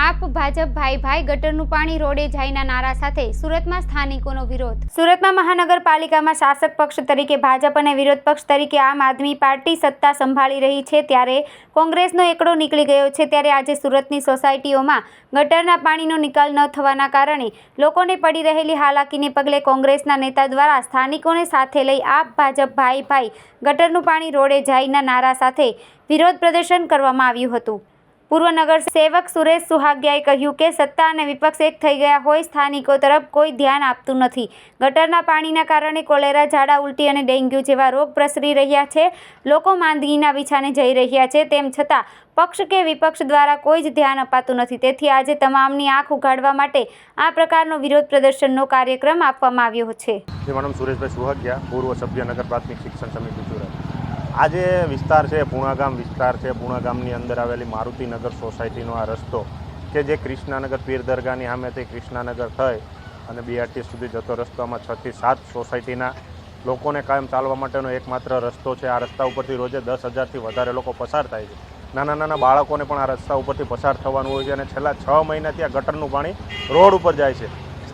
આપ ભાજપ ભાઈ ભાઈ ગટરનું પાણી રોડે જાયના નારા સાથે સુરતમાં સ્થાનિકોનો વિરોધ. સુરતમાં મહાનગરપાલિકામાં શાસક પક્ષ તરીકે ભાજપ અને વિરોધ પક્ષ તરીકે આમ આદમી પાર્ટી સત્તા સંભાળી રહી છે ત્યારે કોંગ્રેસનો એકડો નીકળી ગયો છે ત્યારે આજે સુરતની સોસાયટીઓમાં ગટરના પાણીનો નિકાલ ન થવાના કારણે લોકોને પડી રહેલી હાલાકીને પગલે કોંગ્રેસના નેતા દ્વારા સ્થાનિકોને સાથે લઈ આપ ભાજપ ભાઈ ભાઈ ગટરનું પાણી રોડે જાયના નારા સાથે વિરોધ પ્રદર્શન કરવામાં આવ્યું હતું. પૂર્વ નગરસેવક સુરેશ સુહાગિયાએ કહ્યું કે સત્તા અને વિપક્ષ એક થઈ ગયા હોય, સ્થાનિકો તરફ કોઈ ધ્યાન આપતું નથી. ગટરના પાણીના કારણે કોલેરા, ઝાડા, ઉલટી અને ડેન્ગ્યુ જેવા રોગ પ્રસરી રહ્યા છે. લોકો માંદગીના વિછાને જઈ રહ્યા છે. તેમ છતાં, પક્ષ કે વિપક્ષ દ્વારા કોઈ જ ધ્યાન અપાતું નથી. તેથી આજે તમામની આંખ ઉઘાડવા માટે આ પ્રકારનો વિરોધ પ્રદર્શનનો કાર્યક્રમ આપવામાં આવ્યો છે. મેડમ સુરેશભાઈ સુહાગ્યા, પૂર્વ સભ્ય નગર પ્રાથમિક શિક્ષણ સમિતિ સુરત. આ જે વિસ્તાર છે, પૂણાગામ વિસ્તાર છે, પૂણાગામની અંદર આવેલી મારુતિનગર સોસાયટીનો આ રસ્તો કે જે કૃષ્ણાનગર પીર દરગાહની સામેથી કૃષ્ણાનગર થઈ અને બીઆરટી સુધી જતો રસ્તામાં છથી સાત સોસાયટીના લોકોને કાયમ ચાલવા માટેનો એકમાત્ર રસ્તો છે. આ રસ્તા ઉપરથી રોજે દસ હજારથી વધારે લોકો પસાર થાય છે. નાના નાના બાળકોને પણ આ રસ્તા ઉપરથી પસાર થવાનું હોય છે અને છેલ્લા છ મહિનાથી આ ગટરનું પાણી રોડ ઉપર જાય છે.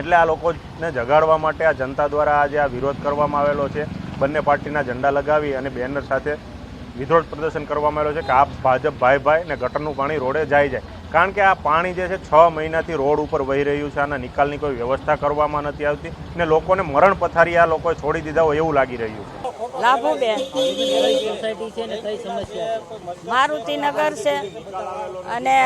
એટલે આ લોકોને જગાડવા માટે આ જનતા દ્વારા આજે આ વિરોધ કરવામાં આવેલો છે. બંને પાર્ટીના ઝંડા લગાવી અને બેનર સાથે વિરોધ પ્રદર્શન કરવામાં આવેલો છે કે આ ભાજપ ભાઈ ભાઈ ને ગટરનું પાણી રોડે જાય જાય. કારણ કે આ પાણી જે છે, છ મહિનાથી રોડ ઉપર વહી રહ્યું છે આના નિકાલની કોઈ વ્યવસ્થા કરવામાં નથી આવતી ને લોકોને મરણ પથારી આ લોકોએ છોડી દીધા હોય એવું લાગી રહ્યું છે. લાભુબેન મારુતિનગર છે અને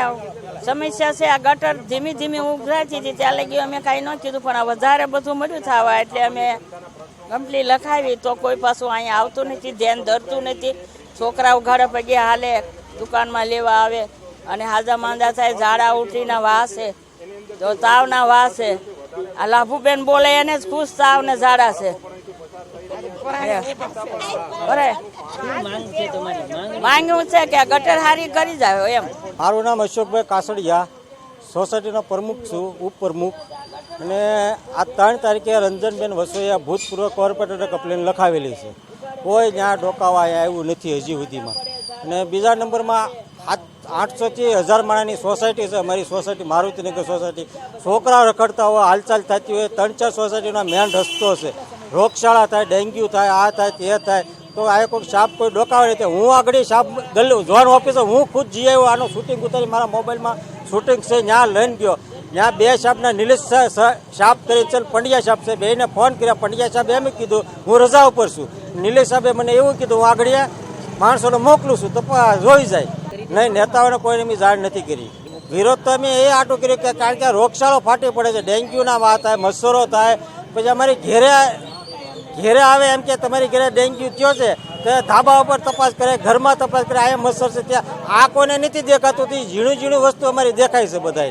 સમસ્યા છે આ ગટર ધીમી ધીમી ઉભરાતી હતી ત્યાં લગી અમે કાંઈ ન કીધું, પણ આ વધારે બધું મળ્યું થવા, એટલે અમે કંપની લખાવી, તો કોઈ પાછું અહીંયા આવતું નથી, ધ્યાન ધરતું નથી. છોકરાઓ ઘરે પગે હાલે, દુકાનમાં લેવા આવે, અને હાજા માંદા થાય, ઝાડા ઉઠીના વાસ તો તાવના વાસ. છે આ લાભુબેન બોલે, એને જ ખુશ તાવ ને ઝાડા છે. માંગ્યું છે કે ગટર હારી કરી જાય એમ. મારું નામ અશોકભાઈ કાસડિયા. સોસાયટીનો પ્રમુખ છું, ઉપપ્રમુખ. અને આ ત્રણ તારીખે રંજનબેન વસોયા ભૂતપૂર્વ કોર્પોરેટર કમ્પ્લેન લખાવેલી છે. કોઈ ત્યાં ડોકાવા આવ્યું નથી હજી સુધીમાં. અને બીજા નંબરમાં આઠ આઠસોથી હજાર માણાની સોસાયટી છે, અમારી સોસાયટી, મારુતિનગર સોસાયટી. છોકરા રખડતા હોય, હાલચાલ થતી હોય, ત્રણ ચાર સોસાયટીનો મેન રસ્તો છે. રોગશાળા થાય, ડેન્ગ્યુ થાય, આ થાય, તે થાય, તો આ કોઈ સાપ કોઈ ડોકાવે નહીં હું આગળ સાપ ગલ્લું ઝોન ઓફિસર હું ખુદ જઈ આવ્યો, આનું શૂટિંગ ઉતારી, મારા મોબાઈલમાં શૂટિંગ છે ત્યાં લઈને ગયો. ત્યાં બે સાહેબના નિલેશ સાહેબ કરી છે પંડ્યા સાહેબ છે બેને ફોન કર્યા, પંડ્યા સાહેબ એમ કીધું, હું રજા ઉપર છું. નિલેશ સાહેબે મને એવું કીધું, હું આગળ માણસોને મોકલું છું, તો જોઈ જાય. નહીં, નેતાઓને કોઈને મેં જાણ નથી કરી. વિરોધ તો અમે એ આટું કર્યું કે, કારણ કે આ રોગચાળો ફાટી પડે છે, ડેન્ગ્યુના વાત થાય, મચ્છરો થાય, પછી અમારી ઘેરે ઘેરે આવે એમ કે તમારી ઘરે ડેન્ગ્યુ થયો છે, તો ધાબા ઉપર તપાસ કરે, ઘરમાં તપાસ કરે, આ મચ્છર છે. ત્યાં આ કોને નથી દેખાતું ઝીણું ઝીણું વસ્તુ અમારી દેખાય છે બધાય.